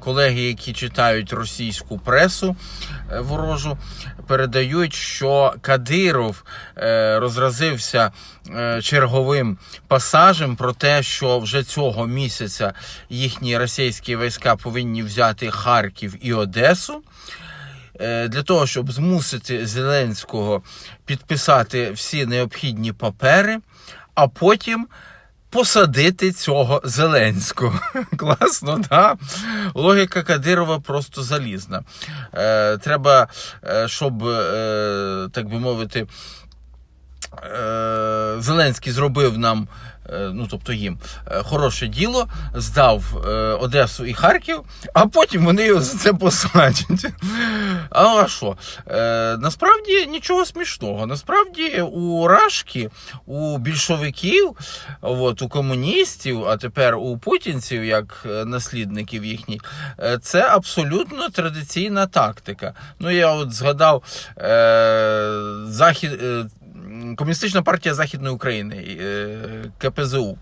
колеги, які читають російську пресу е, ворожу, передають, що Кадиров е, розразився е, черговим пасажем про те, що вже цього місяця їхні російські війська повинні взяти Харків і Одесу. Для того, щоб змусити Зеленського підписати всі необхідні папери, а потім посадити цього Зеленського. Класно, да? Логіка Кадирова просто залізна. Е, треба, е, щоб, е, так би мовити, е, Зеленський зробив нам, е, ну тобто їм, е, хороше діло, здав Одесу і Харків, а потім вони його за це посадять. А, що? Е, насправді нічого смішного. Насправді у Рашки, у більшовиків, от, у комуністів, а тепер у путінців, як е, наслідників їхніх, е, це абсолютно традиційна тактика. Ну, я от згадав е, захід. Е, Комуністична партія Західної України КПЗУ.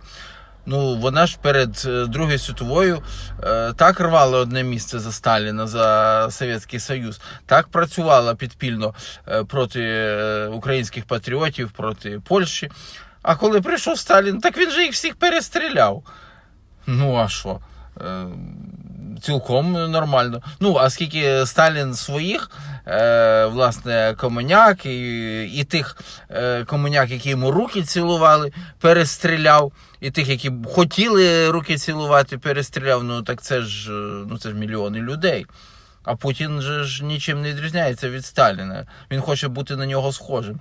Ну, вона ж перед е, Другою світовою е, так рвала одне місце за Сталіна, за Совєтський Союз, так працювала підпільно е, проти українських патріотів, проти Польщі. А коли прийшов Сталін, так він же їх всіх перестріляв. Ну, а що? Цілком нормально. Ну, а скільки Сталін своїх, е, власне, комуняк і, і тих е, комуняк, які йому руки цілували, перестріляв, і тих, які хотіли руки цілувати, перестріляв. Ну так це ж, е, ну, це ж мільйони людей. А Путін же ж нічим не відрізняється від Сталіна. Він хоче бути на нього схожим.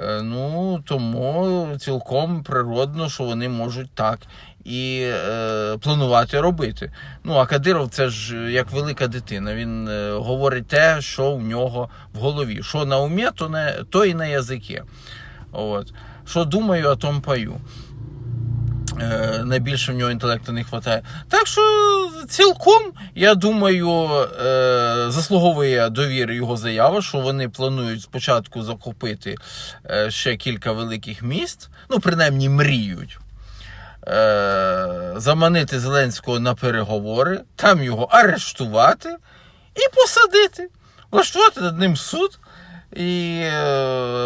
Е, Ну, тому цілком природно, що вони можуть так і е, планувати робити. Ну, а Кадиров це ж як велика дитина. Він е, говорить те, що в нього в голові. Що на умі, то, не, то і на язикі. От. Що думаю, о том пою. Е, найбільше в нього інтелекту не вистачає. Так що цілком, я думаю, е, заслуговує довіри його заява, що вони планують спочатку захопити е, ще кілька великих міст, ну, принаймні мріють. Заманити Зеленського на переговори, там його арештувати і посадити, влаштувати над ним суд і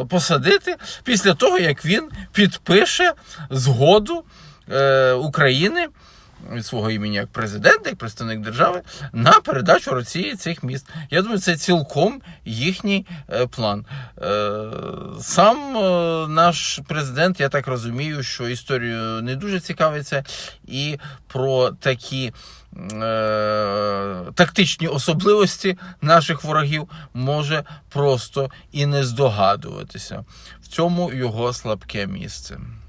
посадити після того, як він підпише згоду е, України від свого імені як президент, як представник держави, на передачу Росії цих міст. Я думаю, це цілком їхній е, план. Е, сам наш президент, я так розумію, що історію не дуже цікавиться, і про такі. Тактичні особливості наших ворогів може просто і не здогадуватися. В цьому його слабке місце.